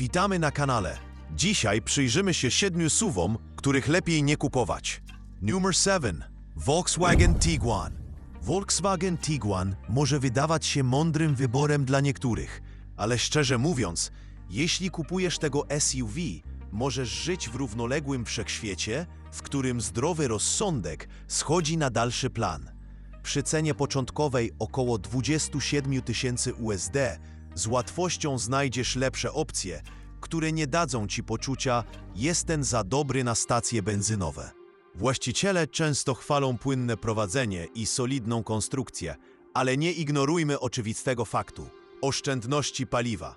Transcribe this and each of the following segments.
Witamy na kanale. Dzisiaj przyjrzymy się siedmiu suwom, których lepiej nie kupować. Numer 7. Volkswagen Tiguan. Volkswagen Tiguan może wydawać się mądrym wyborem dla niektórych, ale szczerze mówiąc, jeśli kupujesz tego SUV, możesz żyć w równoległym wszechświecie, w którym zdrowy rozsądek schodzi na dalszy plan. Przy cenie początkowej około 27 tysięcy USD z łatwością znajdziesz lepsze opcje, które nie dadzą ci poczucia, jestem za dobry na stacje benzynowe. Właściciele często chwalą płynne prowadzenie i solidną konstrukcję, ale nie ignorujmy oczywistego faktu oszczędności paliwa.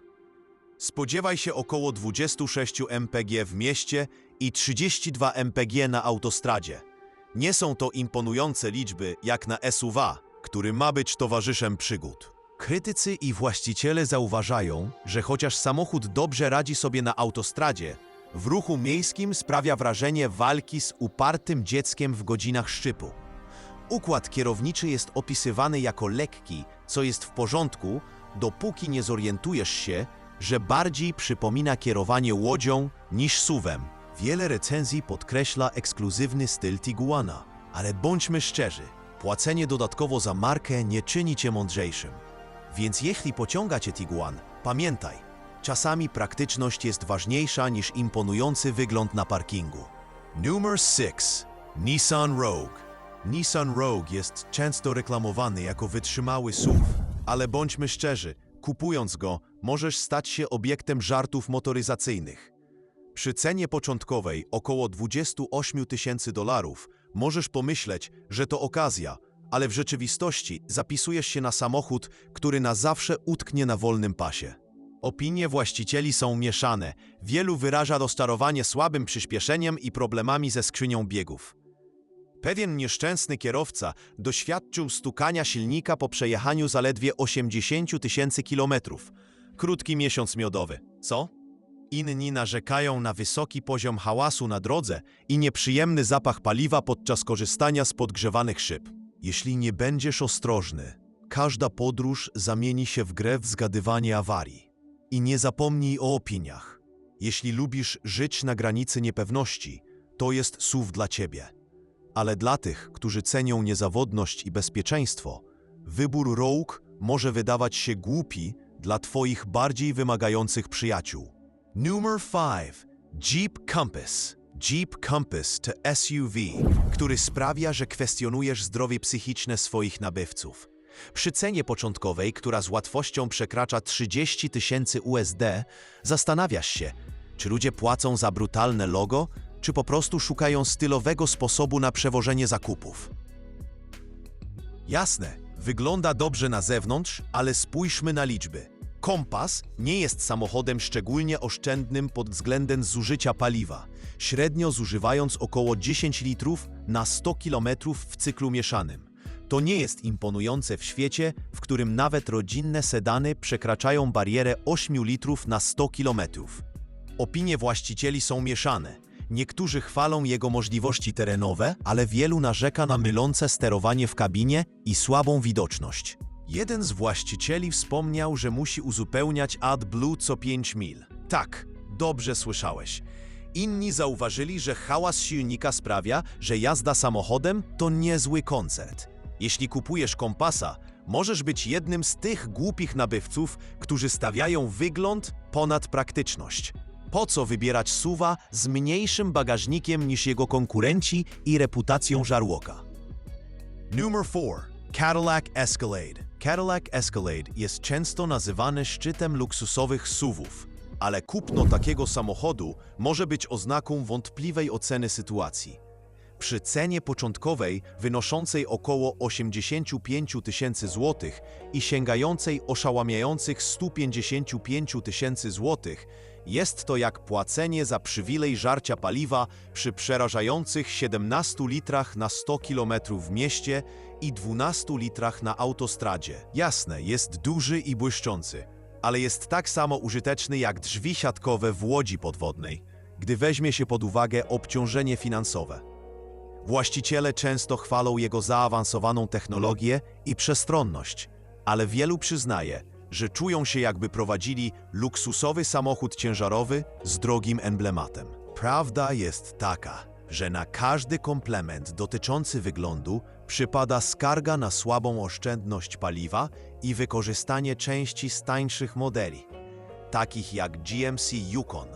Spodziewaj się około 26 mpg w mieście i 32 mpg na autostradzie. Nie są to imponujące liczby jak na SUV, który ma być towarzyszem przygód. Krytycy i właściciele zauważają, że chociaż samochód dobrze radzi sobie na autostradzie, w ruchu miejskim sprawia wrażenie walki z upartym dzieckiem w godzinach szczypu. Układ kierowniczy jest opisywany jako lekki, co jest w porządku, dopóki nie zorientujesz się, że bardziej przypomina kierowanie łodzią niż suwem. Wiele recenzji podkreśla ekskluzywny styl Tiguana, ale bądźmy szczerzy, płacenie dodatkowo za markę nie czyni cię mądrzejszym. Więc jeśli pociąga cię Tiguan, pamiętaj, czasami praktyczność jest ważniejsza niż imponujący wygląd na parkingu. Numer 6. Nissan Rogue. Nissan Rogue jest często reklamowany jako wytrzymały SUV, ale bądźmy szczerzy, kupując go, możesz stać się obiektem żartów motoryzacyjnych. Przy cenie początkowej około 28 tysięcy dolarów możesz pomyśleć, że to okazja, ale w rzeczywistości zapisujesz się na samochód, który na zawsze utknie na wolnym pasie. Opinie właścicieli są mieszane. Wielu wyraża rozczarowanie słabym przyspieszeniem i problemami ze skrzynią biegów. Pewien nieszczęsny kierowca doświadczył stukania silnika po przejechaniu zaledwie 80 tysięcy kilometrów. Krótki miesiąc miodowy. Co? Inni narzekają na wysoki poziom hałasu na drodze i nieprzyjemny zapach paliwa podczas korzystania z podgrzewanych szyb. Jeśli nie będziesz ostrożny, każda podróż zamieni się w grę w zgadywanie awarii. I nie zapomnij o opiniach. Jeśli lubisz żyć na granicy niepewności, to jest SUV dla ciebie. Ale dla tych, którzy cenią niezawodność i bezpieczeństwo, wybór Rogue może wydawać się głupi dla twoich bardziej wymagających przyjaciół. Numer 5. Jeep Compass. Jeep Compass to SUV, który sprawia, że kwestionujesz zdrowie psychiczne swoich nabywców. Przy cenie początkowej, która z łatwością przekracza 30 tysięcy USD, zastanawiasz się, czy ludzie płacą za brutalne logo, czy po prostu szukają stylowego sposobu na przewożenie zakupów. Jasne, wygląda dobrze na zewnątrz, ale spójrzmy na liczby. Kompas nie jest samochodem szczególnie oszczędnym pod względem zużycia paliwa, średnio zużywając około 10 litrów na 100 km w cyklu mieszanym. To nie jest imponujące w świecie, w którym nawet rodzinne sedany przekraczają barierę 8 litrów na 100 km. Opinie właścicieli są mieszane. Niektórzy chwalą jego możliwości terenowe, ale wielu narzeka na mylące sterowanie w kabinie i słabą widoczność. Jeden z właścicieli wspomniał, że musi uzupełniać AdBlue co 5 mil. Tak, dobrze słyszałeś. Inni zauważyli, że hałas silnika sprawia, że jazda samochodem to niezły koncert. Jeśli kupujesz kompasa, możesz być jednym z tych głupich nabywców, którzy stawiają wygląd ponad praktyczność. Po co wybierać suwa z mniejszym bagażnikiem niż jego konkurenci i reputacją żarłoka? Numer 4. Cadillac Escalade. Cadillac Escalade jest często nazywany szczytem luksusowych SUVów, ale kupno takiego samochodu może być oznaką wątpliwej oceny sytuacji. Przy cenie początkowej wynoszącej około 85 tysięcy złotych i sięgającej oszałamiających 155 tysięcy złotych, jest to jak płacenie za przywilej żarcia paliwa przy przerażających 17 litrach na 100 km w mieście i 12 litrach na autostradzie. Jasne, jest duży i błyszczący, ale jest tak samo użyteczny jak drzwi siatkowe w łodzi podwodnej, gdy weźmie się pod uwagę obciążenie finansowe. Właściciele często chwalą jego zaawansowaną technologię i przestronność, ale wielu przyznaje, że czują się jakby prowadzili luksusowy samochód ciężarowy z drogim emblematem. Prawda jest taka, że na każdy komplement dotyczący wyglądu przypada skarga na słabą oszczędność paliwa i wykorzystanie części z tańszych modeli, takich jak GMC Yukon.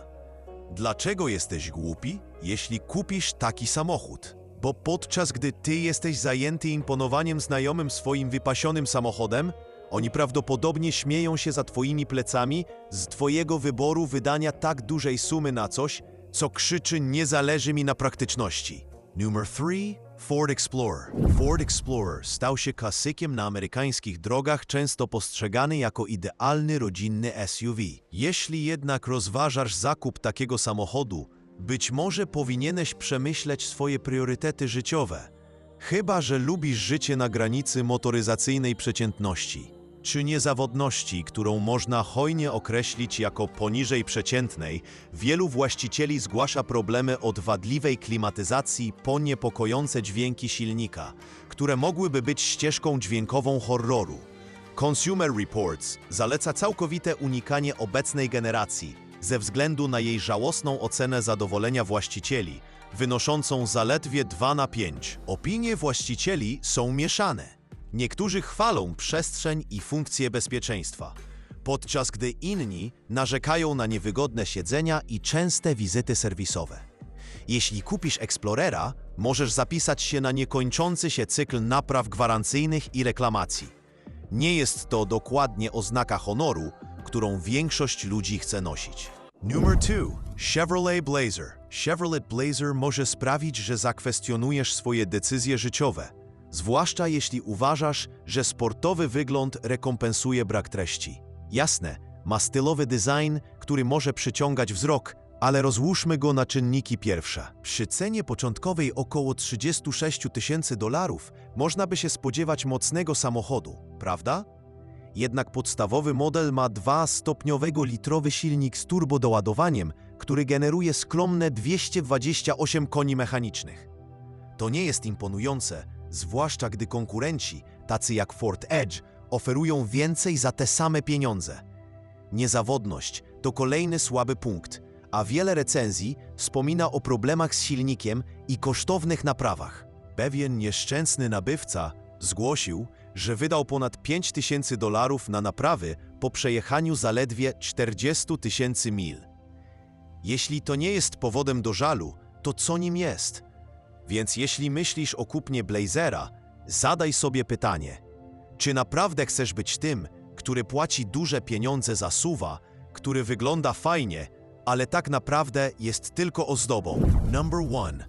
Dlaczego jesteś głupi, jeśli kupisz taki samochód? Bo podczas gdy ty jesteś zajęty imponowaniem znajomym swoim wypasionym samochodem, oni prawdopodobnie śmieją się za twoimi plecami z twojego wyboru wydania tak dużej sumy na coś, co krzyczy nie zależy mi na praktyczności. Numer 3. Ford Explorer. Ford Explorer stał się klasykiem na amerykańskich drogach, często postrzegany jako idealny rodzinny SUV. Jeśli jednak rozważasz zakup takiego samochodu, być może powinieneś przemyśleć swoje priorytety życiowe. Chyba, że lubisz życie na granicy motoryzacyjnej przeciętności czy niezawodności, którą można hojnie określić jako poniżej przeciętnej, wielu właścicieli zgłasza problemy od wadliwej klimatyzacji po niepokojące dźwięki silnika, które mogłyby być ścieżką dźwiękową horroru. Consumer Reports zaleca całkowite unikanie obecnej generacji ze względu na jej żałosną ocenę zadowolenia właścicieli, wynoszącą zaledwie 2 na 5. Opinie właścicieli są mieszane. Niektórzy chwalą przestrzeń i funkcje bezpieczeństwa, podczas gdy inni narzekają na niewygodne siedzenia i częste wizyty serwisowe. Jeśli kupisz Explorera, możesz zapisać się na niekończący się cykl napraw gwarancyjnych i reklamacji. Nie jest to dokładnie oznaka honoru, którą większość ludzi chce nosić. Numer 2. Chevrolet Blazer. Chevrolet Blazer może sprawić, że zakwestionujesz swoje decyzje życiowe, zwłaszcza jeśli uważasz, że sportowy wygląd rekompensuje brak treści. Jasne, ma stylowy design, który może przyciągać wzrok, ale rozłóżmy go na czynniki pierwsze. Przy cenie początkowej około 36 tysięcy dolarów można by się spodziewać mocnego samochodu, prawda? Jednak podstawowy model ma dwa-stopniowego litrowy silnik z turbodoładowaniem, który generuje skromne 228 koni mechanicznych. To nie jest imponujące, zwłaszcza gdy konkurenci, tacy jak Ford Edge, oferują więcej za te same pieniądze. Niezawodność to kolejny słaby punkt, a wiele recenzji wspomina o problemach z silnikiem i kosztownych naprawach. Pewien nieszczęsny nabywca zgłosił, że wydał ponad 5 tysięcy dolarów na naprawy po przejechaniu zaledwie 40 tysięcy mil. Jeśli to nie jest powodem do żalu, to co nim jest? Więc jeśli myślisz o kupnie Blazera, zadaj sobie pytanie: czy naprawdę chcesz być tym, który płaci duże pieniądze za suwa, który wygląda fajnie, ale tak naprawdę jest tylko ozdobą? Number 1.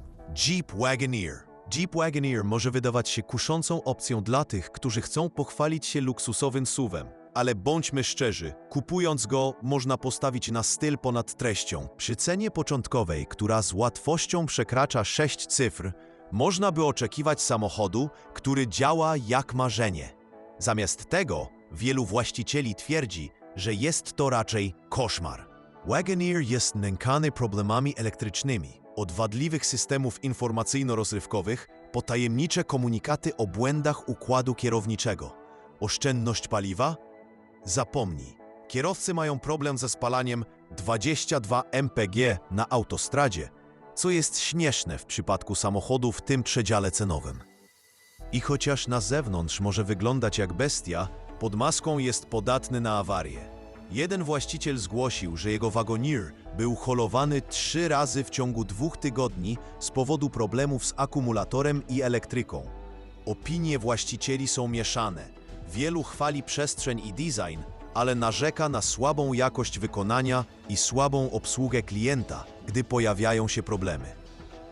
Jeep Wagoneer. Jeep Wagoneer może wydawać się kuszącą opcją dla tych, którzy chcą pochwalić się luksusowym suwem. Ale bądźmy szczerzy, kupując go można postawić na styl ponad treścią. Przy cenie początkowej, która z łatwością przekracza 6 cyfr, można by oczekiwać samochodu, który działa jak marzenie. Zamiast tego, wielu właścicieli twierdzi, że jest to raczej koszmar. Wagoneer jest nękany problemami elektrycznymi, od wadliwych systemów informacyjno-rozrywkowych po tajemnicze komunikaty o błędach układu kierowniczego. Oszczędność paliwa? Zapomnij. Kierowcy mają problem ze spalaniem 22 mpg na autostradzie, co jest śmieszne w przypadku samochodu w tym przedziale cenowym. I chociaż na zewnątrz może wyglądać jak bestia, pod maską jest podatny na awarie. Jeden właściciel zgłosił, że jego wagoneer był holowany trzy razy w ciągu dwóch tygodni z powodu problemów z akumulatorem i elektryką. Opinie właścicieli są mieszane. Wielu chwali przestrzeń i design, ale narzeka na słabą jakość wykonania i słabą obsługę klienta, gdy pojawiają się problemy.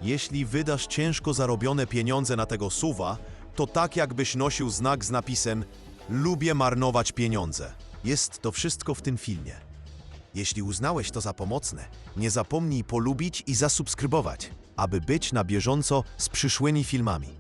Jeśli wydasz ciężko zarobione pieniądze na tego suwa, to tak jakbyś nosił znak z napisem Lubię marnować pieniądze. Jest to wszystko w tym filmie. Jeśli uznałeś to za pomocne, nie zapomnij polubić i zasubskrybować, aby być na bieżąco z przyszłymi filmami.